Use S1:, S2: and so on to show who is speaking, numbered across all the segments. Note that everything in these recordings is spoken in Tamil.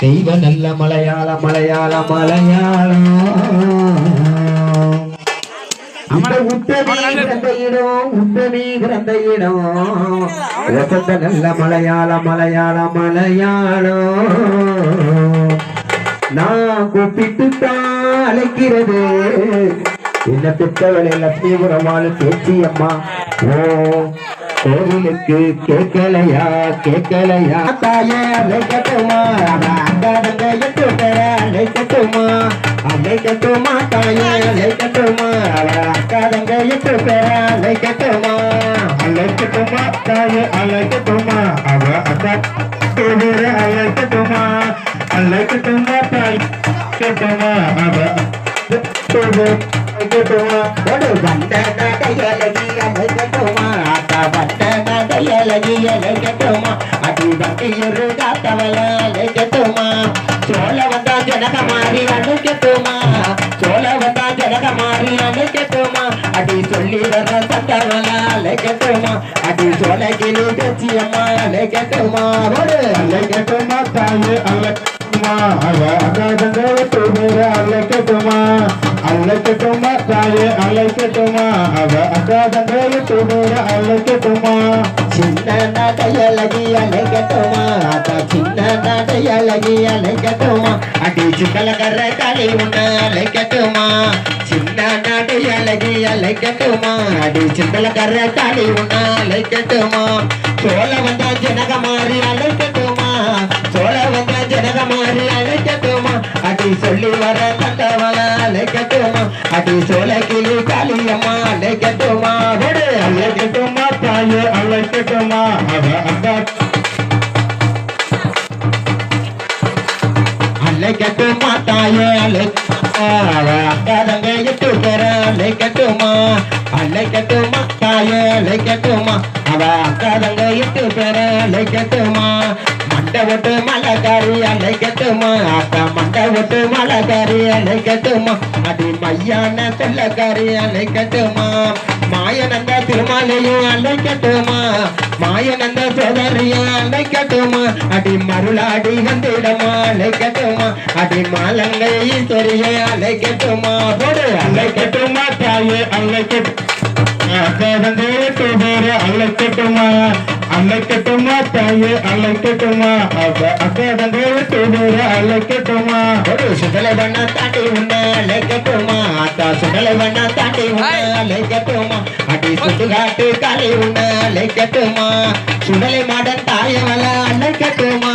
S1: தெய்வ நல்ல மலையாள மலையாள மலையாளம். இந்த வசந்த நல்ல மலையாள மலையாள மலையாளம். நான் கூப்பிட்டு தான் அழைக்கிறது. என்ன பெற்றவளை லட்சுமிபுரம் வாழ் பேச்சியம்மா. ஓ கோவிலுக்கு கேட்கலையா கேட்கலையா தாயே அழைக்கட்டுமா அழைக்கட்டுமா அழைக்கட்டுமா தாயே அழைக்கட்டுமா அக்காதங்க எட்டு பேர அழைக்கட்டுமா
S2: அழைக்கட்டுமா தாயே அழைக்கட்டுமா? அவ அக்கா அழைக்கட்டுமா? அழைக்கட்டுமா தாய் கேட்டுமா அவ அழைக்கட்டுமா?
S1: வந்த நடையலகி நடையலகி அழைக்கட்டுமா அடி வண்டி இரு காத்தவள அழைக்கட்டுமா சோழ வந்தா ஜனக மாறி அழைக்கட்டுமா சோழ வந்தா ஜனக மாறி அழைக்கட்டுமா அடி சொல்லி வர சத்தவள அழைக்கட்டுமா அடி சோழ கிளி பேச்சியம்மா அழைக்கட்டுமா
S2: தாயே அழைக்கட்டுமா அவ அக்காதங்க பேர அழைக்கட்டுமா அழைக்கட்டுமா? தாயே அழைக்கட்டுமா? அவ அக்காதங்க பேர அழைக்கட்டுமா?
S1: சின்ன நடையழகி அழைக்கட்டுமா? அதா சின்ன நடையழகி அழைக்கட்டுமா? அடி சிக்கலகர களி உன்ன அழைக்கட்டுமா? சின்ன நடையழகி அழைக்கட்டுமா? அடி சிக்கலகர களி உன்ன அழைக்கட்டுமா? சோழ வந்த ஜனக மாறி அழைக்கட்டுமா? சோழ வந்த ஜனக மாறி அழைக்கட்டுமா? அடி சொல்லி வர அழைக்கட்டுமா அடி சோழ கிளி காளியம்மா அழைக்கட்டுமா விடு
S2: அழைக்கட்டுமா தாயே அழைக்கட்டுமா அவ அக்கா
S1: அழைக்கட்டுமா தாயே அழைக்கட்டுமா அவ அக்காதங்க எட்டு பேர அழைக்கட்டுமா அழைக்கட்டுமா தாயே அழைக்கட்டுமா அவ அக்காதங்க எட்டு பேர அழைக்கட்டுமா மண்டை மலகாரி மலைக்காரி கட்டுமா? அக்கா மண்டை மலகாரி மலைக்காரி கட்டுமா? அடி மையான செல்லக்காரி அன்னை கட்டுமா? மாயநந்த திருமாலையும் அன்னை கட்டுமா? மாயநந்த சோதரியும் அழைக்கட்டுமா அடி மருளாடி வந்திடமா? அழைக்கட்டுமா அடி மாலங்கை ஈஸ்வரிய கட்டுமா? போடு
S2: கட்டுமா? தாயே அழைக்கட்டுமா அக்காதங்க பேர அழைக்கட்டுமா அழைக்கட்டுமா தாயே அழைக்கட்டுமா அவ அக்காதங்க பேர அழைக்கட்டுமா
S1: ஒரு சுடலை வண்ண தாண்டி உன்ன அழைக்கட்டுமா அத்தா சுடலை வண்ண தாண்டி உன்ன அழைக்கட்டுமா அடி சுடுகாட்டு காலை உன்ன அழைக்கட்டுமா சுடலை மாடன் தாயவள அழைக்கட்டுமா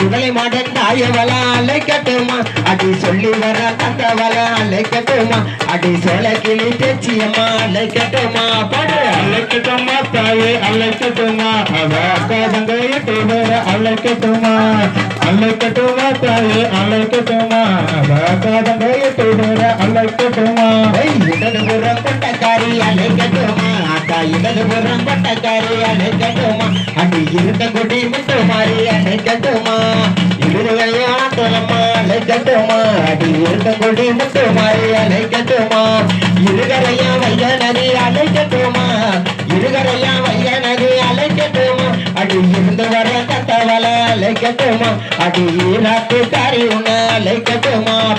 S1: சுடலை மாடன் தாயவள அழைக்கட்டுமா அடி சொல்லி வர தந்தவள அழைக்கட்டுமா? அடி சோழ கிளி பேச்சியம்மா அழைக்கட்டுமா? பாடு.
S2: அழைக்கட்டுமா தாயே அழைக்கட்டுமா? அவ அக்காதங்க பேர அழைக்கட்டுமா? அழைக்கட்டுமா தாயே அழைக்கட்டுமா? அவ அக்காதங்க பேர அழைக்கட்டுமா?
S1: இடதுபுறம் கொட்டக்காரி அழைக்கட்டுமா? அக்கா இடதுபுறம் கொட்டக்காரி அழைக்கட்டுமா? அடி இருந்த குடி முட்டு மாறி அழைக்கட்டுமா இருதையா கட்டுமா? அடி இருந்த கொடி முட்டு மாறி கட்டுமா? இருகரையா வைய நதி அலை கட்டுமா? இருகரையா வைய நதி அலை கட்டுமா? அடி இருந்து வர கட்டவள அலை கட்டுமா? அடி ஈராட்டு காரி உன்ன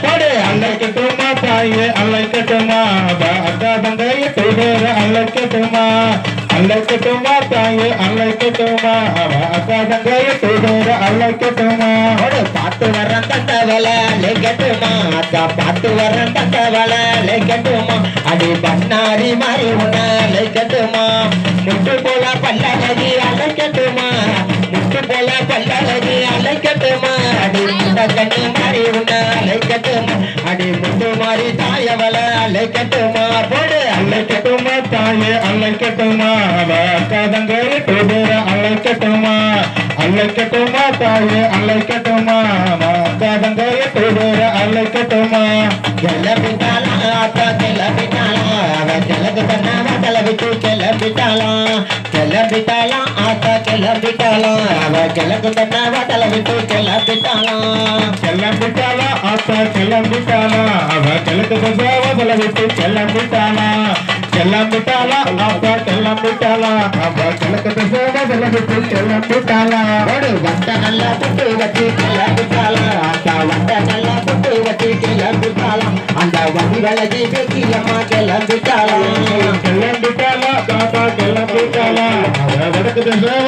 S1: பாடு
S2: அலை கட்டுமா தாயே அலை கட்டுமா? அக்காதங்க பேர அழைக்கட்டுமா அழைக்கட்டுமா தாயே அழைக்கட்டுமா அவ அக்காதங்க பேர அழைக்கட்டுமா
S1: ஒரு பாட்டு வர தந்தவள அழைக்கட்டுமா அக்கா பாட்டு வர தந்தவள அழைக்கட்டுமா அடி பண்ணாரி மாறி உன்ன அழைக்கட்டுமா முட்டு போல பல்லவதி அழைக்கட்டுமா முட்டு போல பல்லவதி அழைக்கட்டுமா அடி முட்ட கண்ணு மாறி உன்ன அழைக்கட்டுமா அடி முட்டு மாறி தாயவள அழைக்கட்டுமா போடு
S2: அழைக்கட்டுமா தாயே அழைக்கட்டுமா தாயே அழைக்கட்டுமா அவ அக்காதங்க பேர அழைக்கட்டுமா
S1: கிளம்பிட்டாளா ஆத்தா கிளம்பிட்டாளா அவ கிழக்கு தன்னா கிளம்பிட்டு கிளம்பிட்டாளா கிளம்பிட்டாளா ஆத்தா கிளம்பிட்டாளா அவ கிழக்கு தன்னா கிளம்பிட்டு கிளம்பிட்டாளா
S2: கிளம்பிட்டாளா ஆத்தா கிளம்பிட்டாளா அவ கிழக்கு தசாவதல விட்டு கிளம்பிட்டாளா கிளம்பிட்டாளா ஆத்தா கிளம்பிட்டாளா அவ கிழக்கு தசாவதல விட்டு கிளம்பிட்டாளா
S1: ஒரு வட்ட நல்லா புட்டு வச்சு கிளம்பிட்டாளா ஆத்தா வட்ட நல்லா புட்டு வச்சு கிளம்பிட்டாளா அந்த வண்டி விலகி வெக்கியம்மா கிளம்பிட்டாளா
S2: கிளம்பிட்டாளா தாத்தா கிளம்பிட்டாளா அவ வடக்கு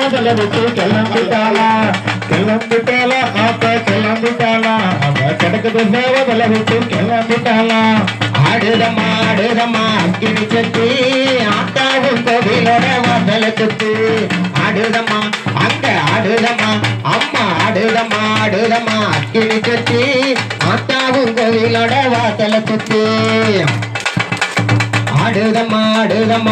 S2: சொல்ல விட்டு கிளம்பிட்டாளா கிளம்பிட்டாளா ஆத்தா கிளம்பிட்டாளா அவ கிழக்கு தசாவதல விட்டு கிளம்பிட்டாலாம்
S1: ஆடுதம்மா ஆடுதம்மா அக்கினி சத்து ஆத்தாவும் கோவிலோட வாசல சுத்து. ஆடுதம்மா அங்க ஆடுதம்மா அம்மா ஆடுதம்மா ஆடுதம்மா அக்கினி சத்து ஆத்தாவும் கோவிலோட வாசல சுத்து. ஆடுதம்மா ஆடுதம்மா.